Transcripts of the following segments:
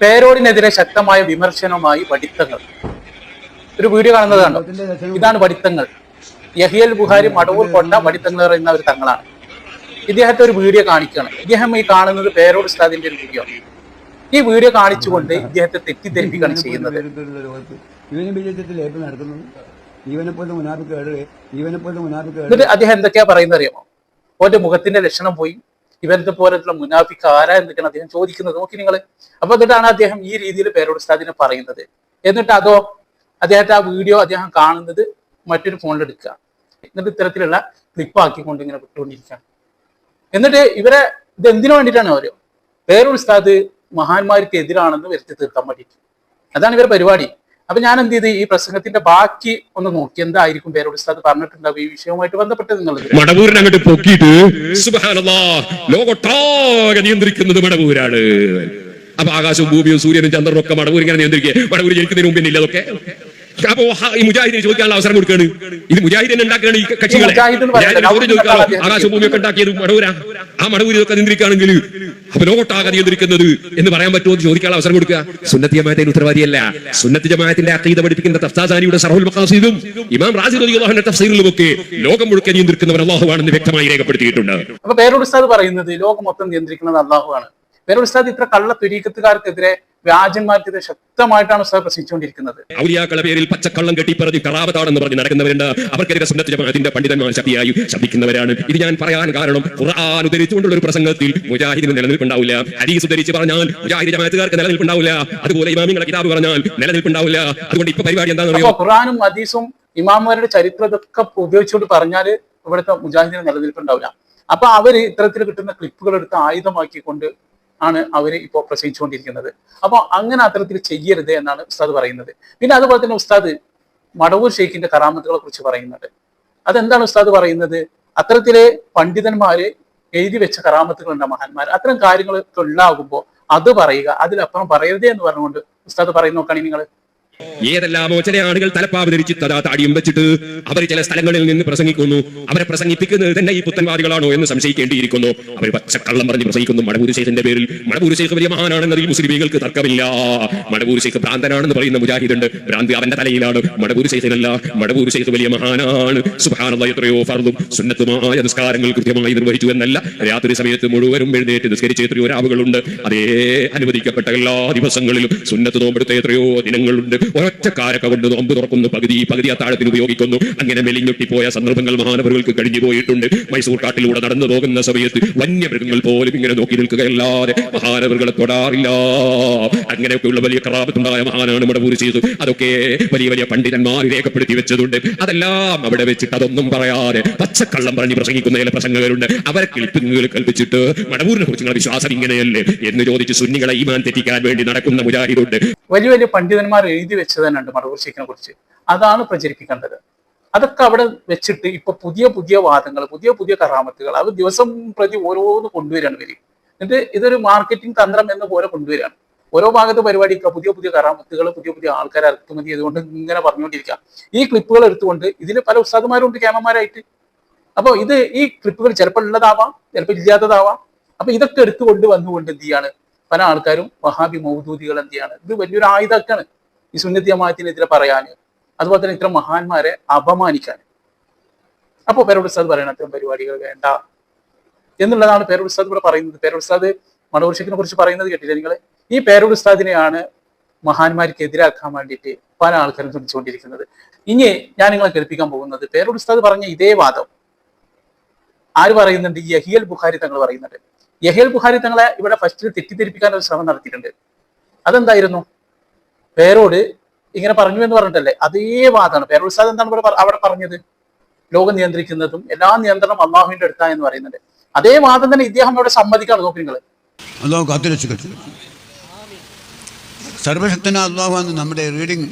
പേരോടിനെതിരെ ശക്തമായ വിമർശനവുമായി പഠിത്തങ്ങൾ. ഒരു വീഡിയോ കാണുന്നതാണ്. ഇതാണ് പഠിത്തങ്ങൾ. യഹിയൽ ബുഹാരി മടവൂർ കൊണ്ട പഠിത്തങ്ങൾ പറയുന്ന ഒരു തങ്ങളാണ്. ഇദ്ദേഹത്തെ ഒരു വീഡിയോ കാണിക്കുകയാണ്. ഇദ്ദേഹം ഈ കാണുന്നത് പേരോട് ഉസ്താദിന്റെ ഒരു വീഡിയോ ഈ വീഡിയോ കാണിച്ചുകൊണ്ട് ഇദ്ദേഹത്തെ തെറ്റിദ്ധരിപ്പിക്കുകയാണ് ചെയ്യുന്നത്. എന്നിട്ട് അദ്ദേഹം എന്തൊക്കെയാ പറയുന്നത് അറിയാമോ? ഓന്റെ മുഖത്തിന്റെ ലക്ഷണം പോയി. ഇവരുടെ പോലത്തുള്ള മുനാഫിക്ക് ആരാ എന്നൊക്കെയാണ് അദ്ദേഹം ചോദിക്കുന്നത് നോക്കി നിങ്ങൾ അപ്പൊ എന്നിട്ടാണ് അദ്ദേഹം ഈ രീതിയിൽ പേരോട് ഉസ്താദിനെ പറയുന്നത്. എന്നിട്ട് അതോ അദ്ദേഹത്തെ ആ വീഡിയോ അദ്ദേഹം കാണുന്നത് മറ്റൊരു ഫോണിൽ എടുക്കുക. എന്നിട്ട് ഇത്തരത്തിലുള്ള ക്ലിപ്പ് ആക്കിക്കൊണ്ട് ഇങ്ങനെ വിട്ടുകൊണ്ടിരിക്കുകയാണ്. എന്നിട്ട് ഇവരെ ഇത് എന്തിനു വേണ്ടിയിട്ടാണ് ഓരോ? പേരോട് ഉസ്താദ് മഹാന്മാർക്ക് എതിരാണെന്ന് വരുത്തി തീർക്കാൻ വേണ്ടിയിട്ട്. അതാണ് ഇവരുടെ പരിപാടി. അപ്പൊ ഞാൻ എന്ത് ചെയ്ത്? ഈ പ്രസംഗത്തിന്റെ ബാക്കി ഒന്ന് നോക്കി. എന്തായിരിക്കും പേരോട് ഉസ്താദ് പറഞ്ഞിട്ടുണ്ടാവും ഈ വിഷയവുമായിട്ട് ബന്ധപ്പെട്ട് എന്നുള്ളത് മടവൂരിനെ അങ്ങോട്ട് പൊക്കിയിട്ട് സുബ്ഹാനല്ലാ ലോകൊട്ടാകെ നിയന്ത്രിക്കുന്നത് മടവൂരാണ്. അപ്പൊ ആകാശവും ഭൂമിയും സൂര്യനും ചന്ദ്രനും ഒക്കെ മടവൂർ ഇങ്ങനെ നിയന്ത്രിക്കുക. മടവൂർ ജനിക്കുന്നതിന് മുമ്പ് ഇല്ല അതൊക്കെ. അപ്പോ ഈ മുജാഹിദിന് ചോദിക്കാനുള്ള അവസരം കൊടുക്കുകയാണ് ഇത് മുജാഹിദിനെ ഉണ്ടാക്കുകയാണ് ഈ കക്ഷികളെ. ഞാൻ അവരോട് ചോദിക്കാമോ അദ്ദേഹം ആകാശവും ഭൂമിയും ഒക്കെ ഉണ്ടാക്കിയത് മടവൂരാ ആ മടവൂർ ഇതൊക്കെ നിയന്ത്രിക്കുകയാണെങ്കിൽ അപ്പൊ ലോകൊട്ടാകെ നിയന്ത്രിക്കുന്നത് എന്ന് പറയാൻ പറ്റുമോ എന്ന് ചോദിക്കാനുള്ള അവസരം കൊടുക്കുക. സുന്നത്തി ജമാഅത്തിന്റെ ഉത്തരവാദിയല്ല. സുന്നത്തി ജമാഅത്തിന്റെ അക്കീത പഠിപ്പിക്കുന്ന തഫ്താസാനിയുടെ സർഹുൽ മഖാസിദും ഇമാം റാസി റളിയല്ലാഹുവിന്റെ തഫ്സീറിലും ഒക്കെ ലോകം മുഴുക്കെ നിയന്ത്രിക്കുന്നവർ അള്ളാഹുവാണെന്ന് വ്യക്തമായി രേഖപ്പെടുത്തിയിട്ടുണ്ട്. അപ്പൊ പേരോട് ഉസ്താദ് പറയുന്നത് ലോകം മൊത്തം നിയന്ത്രിക്കുന്നത് അള്ളാഹുവാണ് പേരോട് ഉസ്താദ് ഇത്ര കള്ള തുരീക്കത്തുകാർക്കെതിരെ വ്യാജന്മാർക്കെതിരെ ശക്തമായിട്ടാണ് സാർ പ്രസംഗിച്ചുകൊണ്ടിരിക്കുന്നത്. ഔലിയാക്കളെ പേരിൽ പച്ചക്കള്ളം കെട്ടിപ്പറഞ്ഞ് കറാമത്താണെന്ന് പറഞ്ഞ് നടക്കുന്നവരുണ്ട്. അവർക്കെതിരെ സുന്നത്തിന്റെ പണ്ഡിതന്മാർ ശക്തിയായി ശബ്ദിക്കുന്നവരാണ് ഇത് ഞാൻ പറയാൻ കാരണം ഖുർആൻ ഉദ്ധരിച്ചുകൊണ്ടുള്ള ഒരു പ്രസംഗത്തിൽ മുജാഹിദിന് നിലനിൽപ്പുണ്ടാവില്ല. ഹദീസ് ഉദ്ധരിച്ച് പറഞ്ഞാൽ മുജാഹിദ് ജമാഅത്തുകാർക്ക് നിലനിൽപ്പുണ്ടാവില്ല. അതുപോലെ ഇമാമിങ്ങളെ കിതാബ് പറഞ്ഞാൽ നിലനിൽപ്പുണ്ടാവില്ല. അതുകൊണ്ട് ഇപ്പൊ പരിപാടി എന്താണെന്ന് ഖുറാനും ഹദീസും ഇമാമുമാരുടെ ചരിത്രം ഇതൊക്കെ ഉപയോഗിച്ചുകൊണ്ട് പറഞ്ഞാൽ ഇവിടുത്തെ മുജാഹിദിന് നിലനിൽപ്പുണ്ടാവില്ല. അപ്പൊ അവർ ഇത്തരത്തിൽ കിട്ടുന്ന ക്ലിപ്പുകൾ എടുത്ത് ആയുധമാക്കിക്കൊണ്ട് ആണ് അവർ ഇപ്പോൾ പ്രസവിച്ചുകൊണ്ടിരിക്കുന്നത് അപ്പോൾ അങ്ങനെ അത്തരത്തിൽ ചെയ്യരുത് എന്നാണ് ഉസ്താദ് പറയുന്നത്. പിന്നെ അതുപോലെ തന്നെ ഉസ്താദ് മടവൂർ ഷെയ്ഖിന്റെ കറാമത്തുകളെ കുറിച്ച് പറയുന്നുണ്ട്. അതെന്താണ് ഉസ്താദ് പറയുന്നത്? അത്തരത്തിലെ പണ്ഡിതന്മാര് എഴുതി വെച്ച കറാമത്തുകളുണ്ട് മഹാന്മാർ അത്തരം കാര്യങ്ങൾ ഉണ്ടാകുമ്പോൾ അത് പറയുക അതിലപ്പുറം പറയരുതേ എന്ന് പറഞ്ഞുകൊണ്ട് ഉസ്താദ് പറയുന്ന നോക്കുകയാണെങ്കിൽ നിങ്ങൾ ഏതെല്ലാമോ ചില ആളുകൾ തലപ്പാവ് ധരിച്ച് താടിയും വെച്ചിട്ട് അവർ ചില സ്ഥലങ്ങളിൽ നിന്ന് പ്രസംഗിക്കുന്നു. അവരെ പ്രസംഗിപ്പിക്കുന്നത് തന്നെ ഈ പുത്തൻവാദികളാണോ എന്ന് സംശയിക്കേണ്ടിയിരിക്കുന്നു. അവർ പച്ചക്കള്ളം പറഞ്ഞ് പ്രസംഗിക്കുന്നു. മടവൂർ ശേഖന്റെ പേരിൽ മടവൂർ ശേഖ് വലിയ മഹാനാണെന്നതിൽ മുസ്ലിമീങ്ങൾക്ക് തർക്കമില്ല. മടവൂർ ശേഖ് ഭ്രാന്തനാണെന്ന് പറയുന്ന മുജാഹിദുണ്ട്. ഭ്രാന്തി അവന്റെ തലയിലാണ്. മടവൂർ ശേഖനല്ല മടവൂർ ശേഖ് വലിയ മഹാനാണ്. സുഹാനോ ഫർദും സുന്നത്തുമായ നിസ്കാരങ്ങൾ കൃത്യമായി നിർവഹിച്ചു എന്നല്ല. രാത്രി സമയത്ത് മുഴുവനും എഴുന്നേറ്റ് നിസ്കരിച്ച എത്രയോ രാവുകളുണ്ട്. അതേ അനുവദിക്കപ്പെട്ട എല്ലാ ദിവസങ്ങളിലും സുന്നത്ത് നോമ്പെടുത്ത എത്രയോ ദിനങ്ങളുണ്ട്. ഒരൊറ്റ കാരക്ക കൊണ്ട് നോമ്പ് തുറക്കുന്നു. പകുതി പകുതി അത്താഴത്തിന് ഉപയോഗിക്കുന്നു. അങ്ങനെ മെലിഞ്ഞൊട്ടിപ്പോയ സന്ദർഭങ്ങൾ മഹാനവറുകൾക്ക് കഴിഞ്ഞു പോയിട്ടുണ്ട്. മൈസൂർ കാട്ടിലൂടെ നടന്നു പോകുന്ന സമയത്ത് വന്യമൃഗങ്ങൾ പോലും ഇങ്ങനെ നോക്കി നിൽക്കുകയല്ലാതെ മഹാനവറുകളെ തൊടാറില്ല. അങ്ങനെയൊക്കെയുള്ള വലിയ കറാപത്തുണ്ടായ മഹാനാണ് മടവൂർ ചെയ്തു അതൊക്കെ വലിയ വലിയ പണ്ഡിതന്മാർ രേഖപ്പെടുത്തി വെച്ചതുണ്ട്. അതെല്ലാം അവിടെ വെച്ചിട്ട് അതൊന്നും പറയാതെ പച്ചക്കള്ളം പറഞ്ഞ് പ്രസംഗിക്കുന്ന ചില പ്രസംഗകരുണ്ട്. അവരെ കിളിപ്പിങ്ങുകൾ കൽപ്പിച്ചിട്ട് മടവൂരിനെ കുറിച്ച് നിങ്ങളുടെ വിശ്വാസം ഇങ്ങനെയല്ലേ എന്ന് ചോദിച്ച് സുന്നികളെ ഈമാൻ തെറ്റിക്കാൻ വേണ്ടി നടക്കുന്ന മുജാഹിദുണ്ട്. വലിയ വലിയ പണ്ഡിതന്മാർ എഴുതി വെച്ച് തന്നെ ഉണ്ട് കുറിച്ച്. അതാണ് പ്രചരിപ്പിക്കേണ്ടത്. അതൊക്കെ അവിടെ വെച്ചിട്ട് ഇപ്പൊ പുതിയ പുതിയ വാദങ്ങൾ പുതിയ പുതിയ കറാമത്തുകൾ അത് ദിവസം പ്രതി ഓരോന്ന് കൊണ്ടുവരികയാണ് ഇവർ. എന്നിട്ട് ഇതൊരു മാർക്കറ്റിംഗ് തന്ത്രം എന്ന പോലെ കൊണ്ടുവരികയാണ് ഓരോ ഭാഗത്ത് പരിപാടിക്ക് പുതിയ പുതിയ കറാമത്തുകൾ പുതിയ പുതിയ ആൾക്കാരെ ഇറക്കുമതി ചെയ്തുകൊണ്ട് ഇങ്ങനെ പറഞ്ഞുകൊണ്ടിരിക്കുക. ഈ ക്ലിപ്പുകൾ എടുത്തുകൊണ്ട് ഇതിൽ പല ഉസ്താദുമാരുണ്ട് ക്യാമമാരായിട്ട് അപ്പോൾ ഇത് ഈ ക്ലിപ്പുകൾ ചിലപ്പോൾ ഉള്ളതാവാം ചിലപ്പോൾ ഇല്ലാത്തതാവാം. അപ്പൊ ഇതൊക്കെ എടുത്തുകൊണ്ട് വന്നുകൊണ്ട് എന്ത് ചെയ്യാണ്? പല ആൾക്കാരും വഹാബി മൗദൂദികൾ എന്ത് ചെയ്യാണ്? ഇത് വലിയൊരു ആയുധക്കാണ് ഈ സുന്നത്തി ജമാഅത്തിനെതിരെ പറയാന്. അതുപോലെ തന്നെ ഇത്തരം മഹാന്മാരെ അപമാനിക്കാൻ അപ്പോൾ പേരോട് ഉസ്താദ് പറയണം അത്തരം പരിപാടികൾ വേണ്ട. എന്നുള്ളതാണ് പേരോട് ഉസ്താദ് ഇവിടെ പറയുന്നത്. പേരോട് ഉസ്താദ് മണവർഷക്കിനെ കുറിച്ച് പറയുന്നത് കേട്ടില്ല നിങ്ങൾ ഈ പേരോട് ഉസ്താദിനെയാണ് മഹാന്മാർക്ക് എതിരാക്കാൻ വേണ്ടിയിട്ട് പല ആൾക്കാരും ശ്രമിച്ചുകൊണ്ടിരിക്കുന്നത്. ഇനി ഞാൻ നിങ്ങളെ കേൾപ്പിക്കാൻ പോകുന്നത് പേരോട് ഉസ്താദ് പറഞ്ഞ ഇതേ വാദം. ആര് പറയുന്നുണ്ട്? യഹിയൽ ബുഖാരി തങ്ങൾ പറയുന്നുണ്ട്. യഹിയൽ ബുഹാരി തങ്ങളെ ഇവിടെ ഫസ്റ്റിൽ തെറ്റിദ്ധരിപ്പിക്കാൻ ഒരു ശ്രമം നടത്തിയിട്ടുണ്ട്. അതെന്തായിരുന്നു? പേരോട് ഇങ്ങനെ പറഞ്ഞു എന്ന് പറഞ്ഞിട്ടല്ലേ? അതേ വാദമാണ് പേരോട് ഉസ്താദ് എന്താണ് ഇവിടെ അവിടെ പറഞ്ഞത്? ലോകം നിയന്ത്രിക്കുന്നതും എല്ലാ നിയന്ത്രണം അള്ളാഹുവിന്റെ അടുത്താ എന്ന് പറയുന്നുണ്ട്. അതേ വാദം തന്നെ ഇദ്ദേഹം ഇവിടെ സമ്മതിക്കാണ്. നോക്കി നിങ്ങൾ അള്ളാഹു ആണ് നമ്മുടെ റീഡിങ്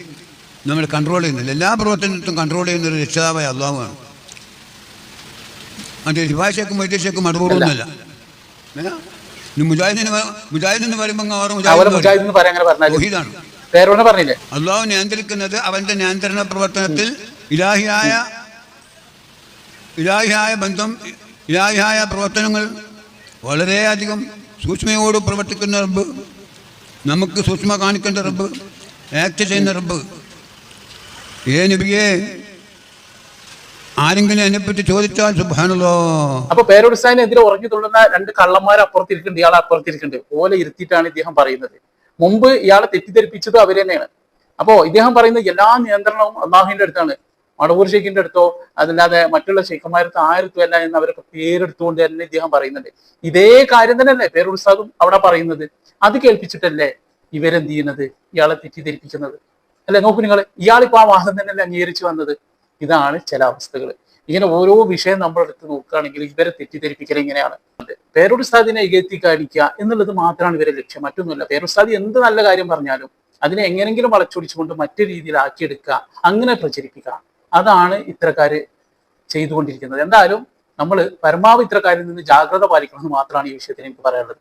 നമ്മൾ കൺട്രോൾ ചെയ്യുന്നില്ല എല്ലാ പ്രവർത്തനത്തിനും കൺട്രോൾ ചെയ്യുന്ന ഒരു രക്ഷിതാവായ അള്ളാഹുവാണ് ആണ്. ശിവാശേക്കും വൈദ്യശേക്കും വൈദ്യശക്കും മുജാഹിദിന് പറഞ്ഞില്ലേ? അള്ളാഹു നിയന്ത്രിക്കുന്നത് അവന്റെ നിയന്ത്രണ പ്രവർത്തനത്തിൽ ഇലാഹിയായ ഇലാഹിയായ ബന്ധം ഇലാഹിയായ പ്രവർത്തനങ്ങൾ വളരെയധികം സൂക്ഷ്മയോട് പ്രവർത്തിക്കുന്ന റബ്ബ് നമുക്ക് സൂക്ഷ്മ കാണിക്കേണ്ട റബ്ബ് ആക്ട് ചെയ്യുന്ന റബ്ബ്. ഏ നബിയെ ആരെങ്കിലും എന്നെപ്പറ്റി ചോദിച്ചാൽ സുബാനല്ലോ അപ്പൊ പേരോടുസ്ഥാനെതിരെ ഉറങ്ങി തുള്ളുന്ന രണ്ട് കള്ളന്മാരെ അപ്പുറത്തിരിക്കുന്നുണ്ട് ഇയാളെ അപ്പുറത്തിരിക്കുന്നുണ്ട്. ഓലെ ഇരുത്തിയിട്ടാണ് ഇദ്ദേഹം പറയുന്നത്. മുമ്പ് ഇയാളെ തെറ്റിദ്ധരിപ്പിച്ചത് അവർ തന്നെയാണ്. അപ്പോ ഇദ്ദേഹം പറയുന്ന എല്ലാ നിയന്ത്രണവും അള്ളാഹുവിന്റെ അടുത്താണ്. മടവൂർ ഷെയ്ഖിന്റെ അടുത്തോ അതല്ലാതെ മറ്റുള്ള ഷെയ്ഖുമാരത്ത് ആരത്തും അല്ല എന്ന് അവരൊക്കെ പേരെടുത്തുകൊണ്ട് തന്നെ ഇദ്ദേഹം പറയുന്നുണ്ട്. ഇതേ കാര്യം തന്നെയല്ലേ പേരുത്സാദും അവിടെ പറയുന്നത്. അത് കേൾപ്പിച്ചിട്ടല്ലേ ഇവരെന്ത് ചെയ്യുന്നത്? ഇയാളെ തെറ്റിദ്ധരിപ്പിക്കുന്നത്. അല്ലെ? നോക്കൂ നിങ്ങൾ ഇയാളിപ്പോ ആ വാഹനം തന്നെയല്ലേ അംഗീകരിച്ചു വന്നത്? ഇതാണ് ചില അവസ്ഥകൾ ഇങ്ങനെ ഓരോ വിഷയം നമ്മൾ എടുത്ത് നോക്കുകയാണെങ്കിൽ ഇവരെ തെറ്റിദ്ധരിപ്പിക്കൽ ഇങ്ങനെയാണ്. പേരുസ്താദിനെ ഇകഴ്ത്തി കാണിക്കുക എന്നുള്ളത് മാത്രമാണ് ഇവരെ ലക്ഷ്യം. മറ്റൊന്നുമല്ല പേരുസ്താദി എന്ത് നല്ല കാര്യം പറഞ്ഞാലും അതിനെ എങ്ങനെങ്കിലും വളച്ചൊടിച്ചുകൊണ്ട് മറ്റു രീതിയിൽ ആക്കിയെടുക്കുക അങ്ങനെ പ്രചരിപ്പിക്കുക. അതാണ് ഇത്തരക്കാര് ചെയ്തുകൊണ്ടിരിക്കുന്നത്. എന്തായാലും നമ്മൾ പരമാവധി ഇത്തരക്കാരിൽ നിന്ന് ജാഗ്രത പാലിക്കണമെന്ന് മാത്രമാണ് ഈ വിഷയത്തിൽ എനിക്ക് പറയാനുള്ളത്.